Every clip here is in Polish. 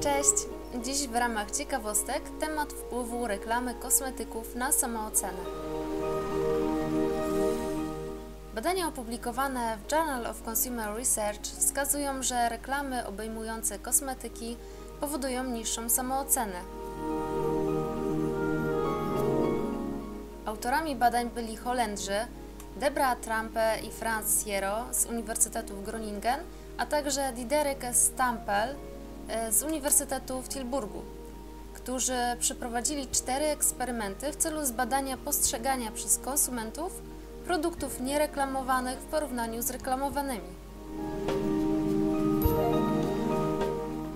Cześć! Dziś w ramach ciekawostek temat wpływu reklamy kosmetyków na samoocenę. Badania opublikowane w Journal of Consumer Research wskazują, że reklamy obejmujące kosmetyki powodują niższą samoocenę. Autorami badań byli Holendrzy Debra Trampe i Franz Siero z Uniwersytetu w Groningen, a także Diderik Stampel z Uniwersytetu w Tilburgu, którzy przeprowadzili cztery eksperymenty w celu zbadania postrzegania przez konsumentów produktów niereklamowanych w porównaniu z reklamowanymi.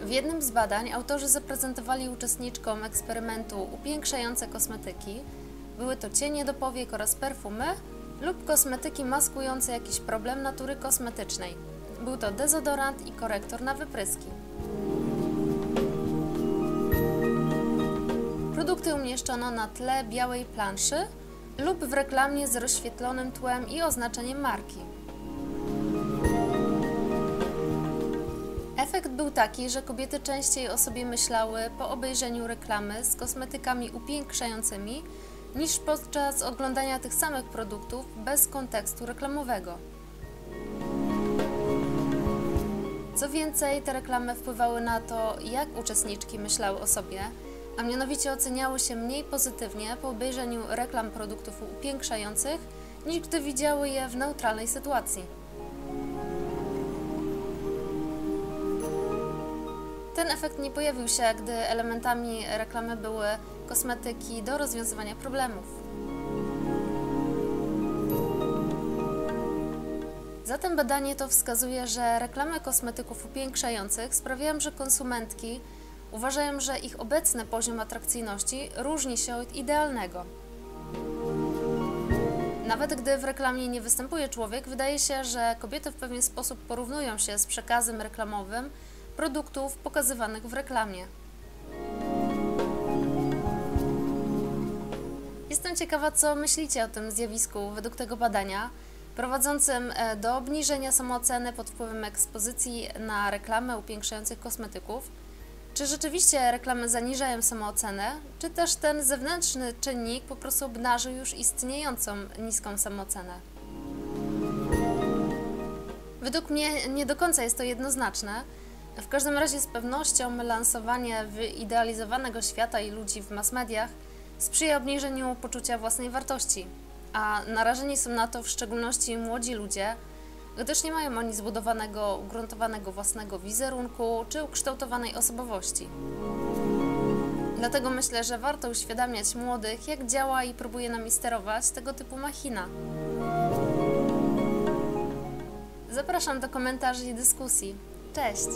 W jednym z badań autorzy zaprezentowali uczestniczkom eksperymentu upiększające kosmetyki. Były to cienie do powiek oraz perfumy lub kosmetyki maskujące jakiś problem natury kosmetycznej. Był to dezodorant i korektor na wypryski. Produkty umieszczono na tle białej planszy lub w reklamie z rozświetlonym tłem i oznaczeniem marki. Efekt był taki, że kobiety częściej o sobie myślały po obejrzeniu reklamy z kosmetykami upiększającymi niż podczas oglądania tych samych produktów bez kontekstu reklamowego. Co więcej, te reklamy wpływały na to, jak uczestniczki myślały o sobie, a mianowicie oceniały się mniej pozytywnie po obejrzeniu reklam produktów upiększających, niż gdy widziały je w neutralnej sytuacji. Ten efekt nie pojawił się, gdy elementami reklamy były kosmetyki do rozwiązywania problemów. Zatem badanie to wskazuje, że reklamy kosmetyków upiększających sprawiają, że konsumentki uważają, że ich obecny poziom atrakcyjności różni się od idealnego. Nawet gdy w reklamie nie występuje człowiek, wydaje się, że kobiety w pewien sposób porównują się z przekazem reklamowym produktów pokazywanych w reklamie. Jestem ciekawa, co myślicie o tym zjawisku według tego badania, prowadzącym e, do obniżenia samooceny pod wpływem ekspozycji na reklamę upiększających kosmetyków. Czy rzeczywiście reklamy zaniżają samoocenę, czy też ten zewnętrzny czynnik po prostu obnażył już istniejącą niską samoocenę? Według mnie nie do końca jest to jednoznaczne. W każdym razie z pewnością lansowanie wyidealizowanego świata i ludzi w mass mediach sprzyja obniżeniu poczucia własnej wartości, a narażeni są na to w szczególności młodzi ludzie, gdyż nie mają oni zbudowanego, ugruntowanego własnego wizerunku czy ukształtowanej osobowości. Dlatego myślę, że warto uświadamiać młodych, jak działa i próbuje nami sterować tego typu machina. Zapraszam do komentarzy i dyskusji. Cześć!